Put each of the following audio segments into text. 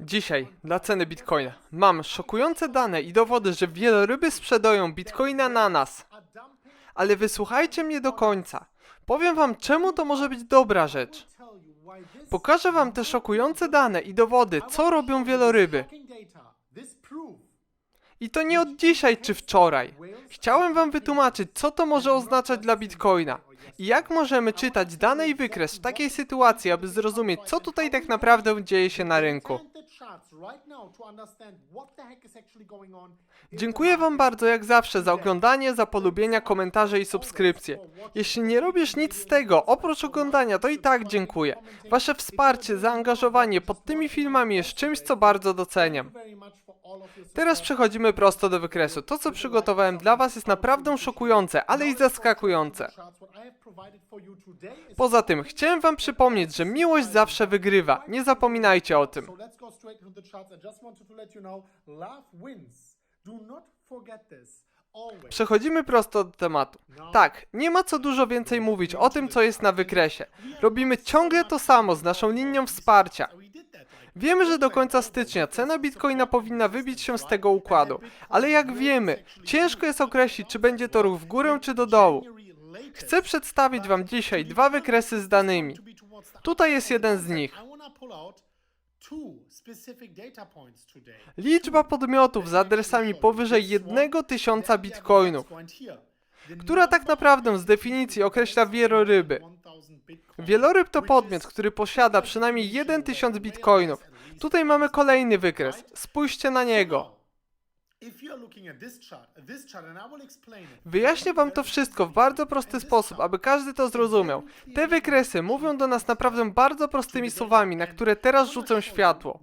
Dzisiaj dla ceny bitcoina mam szokujące dane i dowody, że wieloryby sprzedają bitcoina na nas. Ale wysłuchajcie mnie do końca. Powiem wam, czemu to może być dobra rzecz. Pokażę wam te szokujące dane i dowody, co robią wieloryby. I to nie od dzisiaj czy wczoraj. Chciałem wam wytłumaczyć, co to może oznaczać dla bitcoina. Jak możemy czytać dane i wykres w takiej sytuacji, aby zrozumieć, co tutaj tak naprawdę dzieje się na rynku. Dziękuję Wam bardzo jak zawsze za oglądanie, za polubienia, komentarze i subskrypcje. Jeśli nie robisz nic z tego, oprócz oglądania, to i tak dziękuję. Wasze wsparcie, zaangażowanie pod tymi filmami jest czymś, co bardzo doceniam. Teraz przechodzimy prosto do wykresu. To, co przygotowałem dla Was jest naprawdę szokujące, ale i zaskakujące. Poza tym, chciałem Wam przypomnieć, że miłość zawsze wygrywa. Nie zapominajcie o tym. Into the charts. I just wanted to let you know, love wins. Do not forget this. Always. Przechodzimy prosto do tematu. Tak, nie ma co dużo więcej mówić o tym, co jest na wykresie. Robimy ciągle to samo z naszą linią wsparcia. Wiemy, że do końca stycznia cena bitcoina powinna wybić się z tego układu, ale jak wiemy, ciężko jest określić, czy będzie to ruch w górę czy do dołu. Chcę przedstawić Wam dzisiaj dwa wykresy z danymi. Tutaj jest jeden z nich. Liczba podmiotów z adresami powyżej 1000 bitcoinów, która tak naprawdę z definicji określa wieloryby. Wieloryb to podmiot, który posiada przynajmniej 1000 bitcoinów. Tutaj mamy kolejny wykres. Spójrzcie na niego. Wyjaśnię wam to wszystko w bardzo prosty sposób, aby każdy to zrozumiał. Te wykresy mówią do nas naprawdę bardzo prostymi słowami, na które teraz rzucę światło.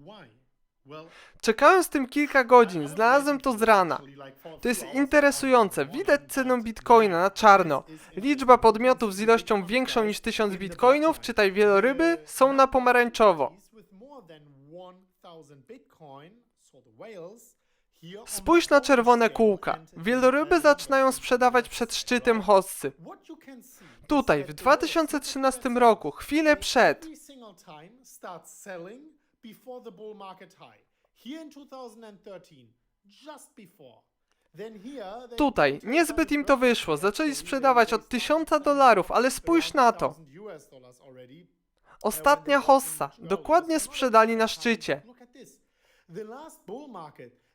Czekałem z tym kilka godzin, znalazłem to z rana. To jest interesujące, widać cenę bitcoina na czarno. Liczba podmiotów z ilością większą niż 1000 bitcoinów, czytaj wieloryby, są na pomarańczowo. Spójrz na czerwone kółka. Wieloryby zaczynają sprzedawać przed szczytem hossy. Tutaj, w 2013 roku, chwilę przed. Every single time starts selling before the bull market high. Here in 2013, just before. Then here they Tutaj, niezbyt im to wyszło, zaczęli sprzedawać od 1000 dolarów, ale spójrz na to. 1000 US dollars already. Ostatnia hossa, dokładnie sprzedali na szczycie. The last bull market,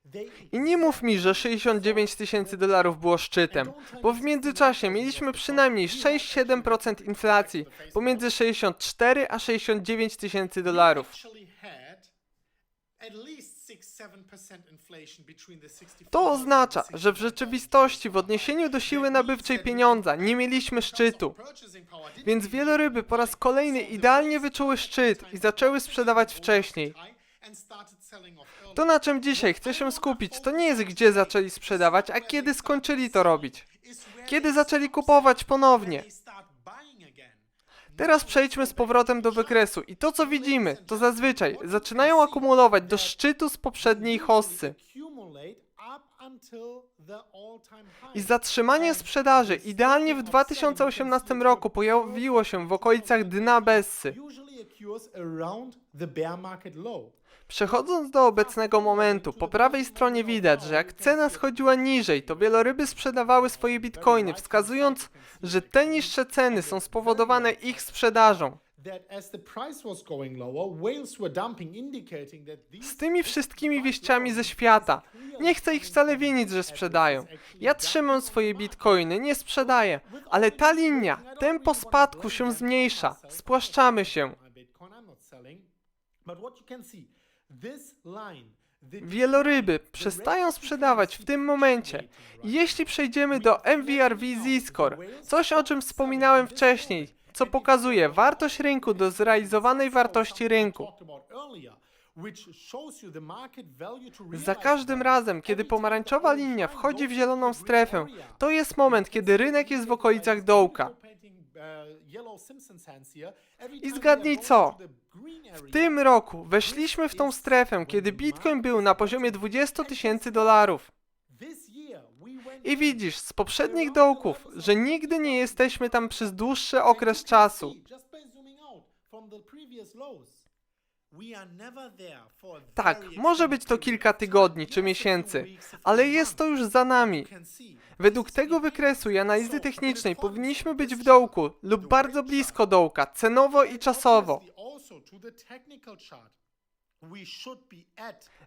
I nie mów mi, że 69 tysięcy dolarów było szczytem, bo w międzyczasie mieliśmy przynajmniej 6-7% inflacji, pomiędzy 64 a 69 tysięcy dolarów. actually had at least 6-7% inflation between the 64 To oznacza, że w rzeczywistości w odniesieniu do siły nabywczej pieniądza nie mieliśmy szczytu, więc wieloryby po raz kolejny idealnie wyczuły szczyt i zaczęły sprzedawać wcześniej. To na czym dzisiaj chcę się skupić, to nie jest gdzie zaczęli sprzedawać, a kiedy skończyli to robić. Kiedy zaczęli kupować ponownie. Teraz przejdźmy z powrotem do wykresu i to co widzimy, to zazwyczaj zaczynają akumulować do szczytu z poprzedniej hossy. I zatrzymanie sprzedaży idealnie w 2018 roku pojawiło się w okolicach dna Bessy. Przechodząc do obecnego momentu, po prawej stronie widać, że jak cena schodziła niżej, to wieloryby sprzedawały swoje bitcoiny, wskazując, że te niższe ceny są spowodowane ich sprzedażą. Z tymi wszystkimi wieściami ze świata, nie chcę ich wcale winić, że sprzedają. Ja trzymam swoje bitcoiny, nie sprzedaję, ale ta linia, tempo spadku się zmniejsza, spłaszczamy się. But what you can see, Wieloryby przestają sprzedawać w tym momencie. Jeśli przejdziemy do MVRV Z-Score, coś o czym wspominałem wcześniej, co pokazuje wartość rynku do zrealizowanej wartości rynku. Za każdym razem, kiedy pomarańczowa linia wchodzi w zieloną strefę, to jest moment, kiedy rynek jest w okolicach dołka. I zgadnij co? W tym roku weszliśmy w tą strefę, kiedy Bitcoin był na poziomie 20 tysięcy dolarów. I widzisz z poprzednich dołków, że nigdy nie jesteśmy tam przez dłuższy okres czasu. Tak, może być to kilka tygodni czy miesięcy, ale jest to już za nami. Według tego wykresu i analizy technicznej powinniśmy być w dołku lub bardzo blisko dołka, cenowo i czasowo.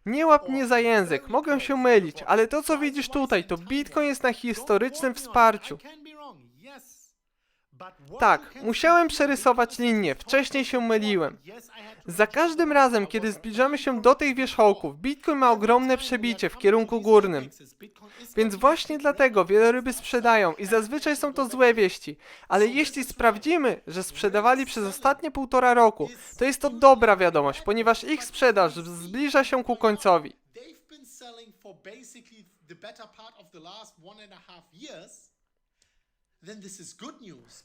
Nie łap mnie za język, mogę się mylić, ale to co widzisz tutaj, to Bitcoin jest na historycznym wsparciu. Tak, musiałem przerysować linię, wcześniej się myliłem. Za każdym razem, kiedy zbliżamy się do tych wierzchołków, Bitcoin ma ogromne przebicie w kierunku górnym. Więc właśnie dlatego wieloryby sprzedają i zazwyczaj są to złe wieści. Ale jeśli sprawdzimy, że sprzedawali przez ostatnie półtora roku, to jest to dobra wiadomość, ponieważ ich sprzedaż zbliża się ku końcowi.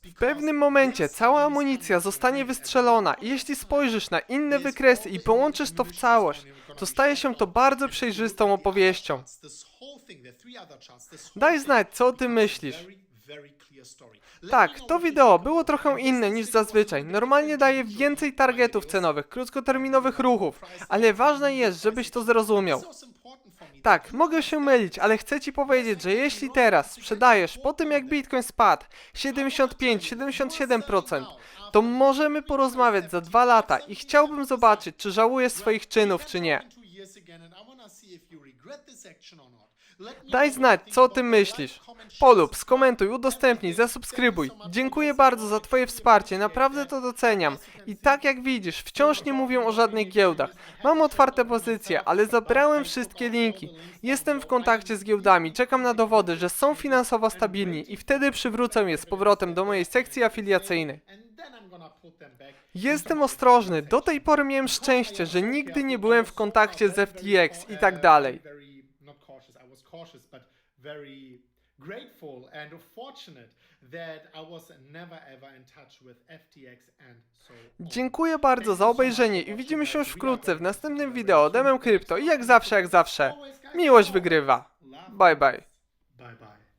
W pewnym momencie cała amunicja zostanie wystrzelona i jeśli spojrzysz na inne wykresy i połączysz to w całość, to staje się to bardzo przejrzystą opowieścią. Daj znać, co o tym myślisz. Tak, to wideo było trochę inne niż zazwyczaj. Normalnie daję więcej targetów cenowych, krótkoterminowych ruchów, ale ważne jest, żebyś to zrozumiał. Tak, mogę się mylić, ale chcę ci powiedzieć, że jeśli teraz sprzedajesz po tym jak Bitcoin spadł 75-77%, to możemy porozmawiać za dwa lata i chciałbym zobaczyć, czy żałujesz swoich czynów, czy nie. Daj znać, co o tym myślisz. Polub, skomentuj, udostępnij, zasubskrybuj. Dziękuję bardzo za Twoje wsparcie, naprawdę to doceniam. I tak jak widzisz, wciąż nie mówię o żadnych giełdach. Mam otwarte pozycje, ale zabrałem wszystkie linki. Jestem w kontakcie z giełdami, czekam na dowody, że są finansowo stabilni i wtedy przywrócę je z powrotem do mojej sekcji afiliacyjnej. Jestem ostrożny, do tej pory miałem szczęście, że nigdy nie byłem w kontakcie z FTX i tak dalej. not cautious. I was cautious, but very grateful and fortunate that I was never ever in touch with FTX and so. on. Dziękuję bardzo za obejrzenie i widzimy się już wkrótce w następnym wideo Demem Krypto i jak zawsze, jak zawsze, miłość wygrywa. Bye bye. Bye bye.